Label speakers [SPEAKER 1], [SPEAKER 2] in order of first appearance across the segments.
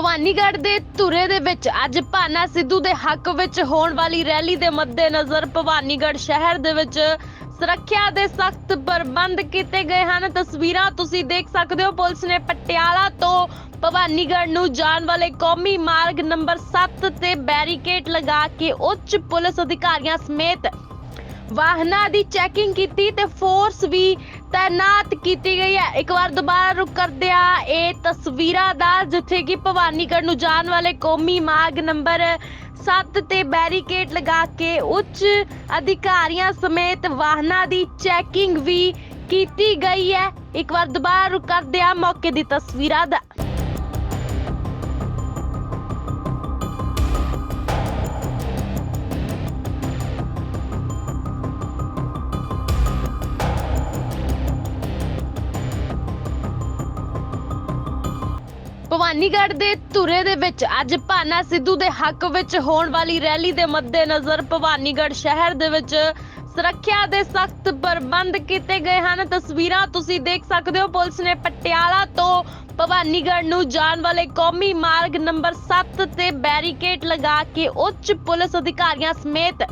[SPEAKER 1] ਭਵਾਨੀਗੜ੍ਹ ਦੇ ਧੁਰੇ ਦੇ ਵਿੱਚ ਅੱਜ ਭਾਨਾ ਸਿੱਧੂ ਦੇ ਹੱਕ ਵਿੱਚ ਹੋਣ ਵਾਲੀ ਰੈਲੀ ਦੇ ਮੱਦੇਨਜ਼ਰ ਭਵਾਨੀਗੜ੍ਹ ਸ਼ਹਿਰ ਦੇ ਵਿੱਚ ਸੁਰੱਖਿਆ ਦੇ ਸਖਤ ਪ੍ਰਬੰਧ ਕੀਤੇ ਗਏ ਹਨ। ਤਸਵੀਰਾਂ ਤੁਸੀਂ ਦੇਖ ਸਕਦੇ ਹੋ। ਪੁਲਿਸ ਨੇ ਪਟਿਆਲਾ ਤੋਂ ਭਵਾਨੀਗੜ੍ਹ ਨੂੰ ਜਾਣ ਵਾਲੇ ਕੌਮੀ ਮਾਰਗ ਨੰਬਰ 7 ਤੇ ਬੈਰੀਕੇਡ ਲਗਾ ਕੇ ਉੱਚ ਪੁਲਿਸ ਅਧਿਕਾਰੀਆਂ ਸਮੇਤ ਵਾਹਨਾਂ ਦੀ ਚੈਕਿੰਗ ਕੀਤੀ ਤੇ ਫੋਰਸ ਵੀ ਤਾਇਨਾਤ ਕੀਤੀ ਗਈ ਹੈ। ਇੱਕ ਵਾਰ ਦੁਬਾਰਾ ਰੁਕ ਕਰਦੇ ਆ ਇਹ ਤਸਵੀਰਾਂ ਦਾ, ਜਿੱਥੇ ਕਿ ਭਵਾਨੀਗੜ੍ਹ ਨੂੰ ਜਾਣ ਵਾਲੇ ਕੌਮੀ ਮਾਰਗ ਨੰਬਰ 7 ਤੇ ਬੈਰੀਕੇਡ ਲਗਾ ਕੇ ਉੱਚ ਅਧਿਕਾਰੀਆਂ ਸਮੇਤ ਵਾਹਨਾਂ ਦੀ ਚੈਕਿੰਗ ਵੀ ਕੀਤੀ ਗਈ ਹੈ। ਇੱਕ ਵਾਰ ਦੁਬਾਰਾ ਰੁਕ ਕਰਦੇ ਆ ਮੌਕੇ ਦੀ ਤਸਵੀਰਾਂ ਦਾ। ਭਵਾਨੀਗੜ੍ਹ ਦੇ ਧੁਰੇ ਦੇ ਵਿੱਚ ਅੱਜ ਭਾਨਾ ਸਿੱਧੂ ਦੇ ਹੱਕ ਵਿੱਚ ਹੋਣ ਵਾਲੀ ਰੈਲੀ ਦੇ ਮੱਦੇਨਜ਼ਰ ਭਵਾਨੀਗੜ੍ਹ ਸ਼ਹਿਰ ਦੇ ਵਿੱਚ ਸੁਰੱਖਿਆ ਦੇ ਸਖਤ ਪ੍ਰਬੰਧ ਕੀਤੇ ਗਏ ਹਨ। ਤਸਵੀਰਾਂ ਤੁਸੀਂ ਦੇਖ ਸਕਦੇ ਹੋ। ਪੁਲਿਸ ਨੇ ਪਟਿਆਲਾ ਤੋਂ ਭਵਾਨੀਗੜ੍ਹ ਨੂੰ ਜਾਣ ਵਾਲੇ ਕੌਮੀ ਮਾਰਗ ਨੰਬਰ 7 ਤੇ ਬੈਰੀਕੇਡ ਲਗਾ ਕੇ ਉੱਚ ਪੁਲਿਸ ਅਧਿਕਾਰੀਆਂ ਸਮੇਤ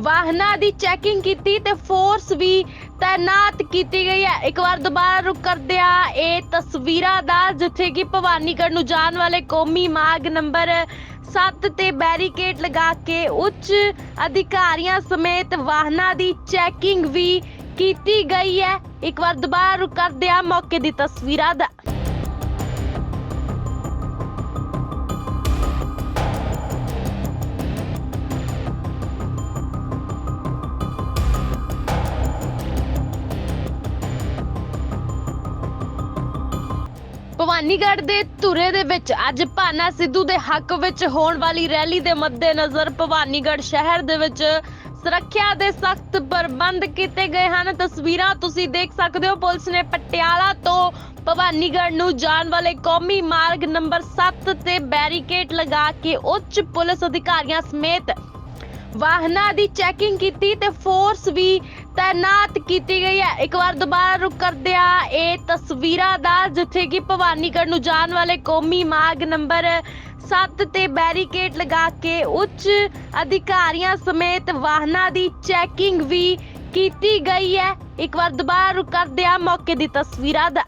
[SPEAKER 1] ਵਾਹਨਾਂ ਦੀ ਚੈਕਿੰਗ ਕੀਤੀ ਤੇ ਫੋਰਸ ਵੀ ਤਾਇਨਾਤ ਕੀਤੀ ਗਈ ਹੈ। ਇੱਕ ਵਾਰ ਦੁਬਾਰਾ ਰੁਕ ਕਰਦੇ ਆ ਇਹ ਤਸਵੀਰਾਂ ਦਾ, ਜਿੱਥੇ ਕਿ ਭਵਾਨੀਗੜ੍ਹ ਨੂੰ ਜਾਣ ਵਾਲੇ ਕੌਮੀ ਮਾਰਗ ਨੰਬਰ 7 ਤੇ ਬੈਰੀਕੇਡ ਲਗਾ ਕੇ ਉੱਚ ਅਧਿਕਾਰੀਆਂ ਸਮੇਤ ਵਾਹਨਾਂ ਦੀ ਚੈਕਿੰਗ ਵੀ ਕੀਤੀ ਗਈ ਹੈ। ਇੱਕ ਵਾਰ ਦੁਬਾਰਾ ਰੁਕ ਕਰਦੇ ਆ ਮੌਕੇ ਦੀ ਤਸਵੀਰਾਂ ਦਾ ਭਵਾਨੀਗੜ੍ਹ ਦੇ ਧੁਰੇ ਦੇ ਵਿੱਚ ਅੱਜ ਭਾਨਾ ਸਿੱਧੂ ਦੇ ਹੱਕ ਵਿੱਚ ਹੋਣ ਵਾਲੀ ਰੈਲੀ ਦੇ ਮੱਦੇਨਜ਼ਰ ਭਵਾਨੀਗੜ੍ਹ ਸ਼ਹਿਰ ਦੇ ਵਿੱਚ ਸੁਰੱਖਿਆ ਦੇ ਸਖਤ ਪ੍ਰਬੰਧ ਕੀਤੇ ਗਏ ਹਨ। ਤਸਵੀਰਾਂ ਤੁਸੀਂ ਦੇਖ ਸਕਦੇ ਹੋ। ਪੁਲਿਸ ਨੇ ਪਟਿਆਲਾ ਤੋਂ ਭਵਾਨੀਗੜ੍ਹ ਨੂੰ ਜਾਣ ਵਾਲੇ ਕੌਮੀ ਮਾਰਗ ਨੰਬਰ 7 ਤੇ ਬੈਰੀਕੇਡ ਲਗਾ ਕੇ ਉੱਚ ਪੁਲਿਸ ਅਧਿਕਾਰੀਆਂ ਸਮੇਤ ਵਾਹਨਾਂ ਦੀ ਚੈਕਿੰਗ ਕੀਤੀ ਤੇ ਫੋਰਸ ਵੀ ਤਾਇਨਾਤ ਕੀਤੀ ਗਈ ਹੈ। ਇੱਕ ਵਾਰ ਦੁਬਾਰਾ ਰੁਕ ਕਰਦੇ ਆ ਇਹ ਤਸਵੀਰਾਂ ਦਾ ਜਿੱਥੇ ਕਿ ਭਵਾਨੀਗੜ੍ਹ ਨੂੰ ਜਾਣ ਵਾਲੇ ਕੌਮੀ ਮਾਰਗ ਨੰਬਰ 7 ਤੇ ਬੈਰੀਕੇਡ ਲਗਾ ਕੇ ਉੱਚ ਅਧਿਕਾਰੀਆਂ ਸਮੇਤ ਵਾਹਨਾਂ ਦੀ ਚੈਕਿੰਗ ਵੀ ਕੀਤੀ ਗਈ ਹੈ। ਇੱਕ ਵਾਰ ਦੁਬਾਰਾ ਰੁਕ ਕਰਦੇ ਆ ਮੌਕੇ ਦੀ ਤਸਵੀਰਾਂ ਦਾ।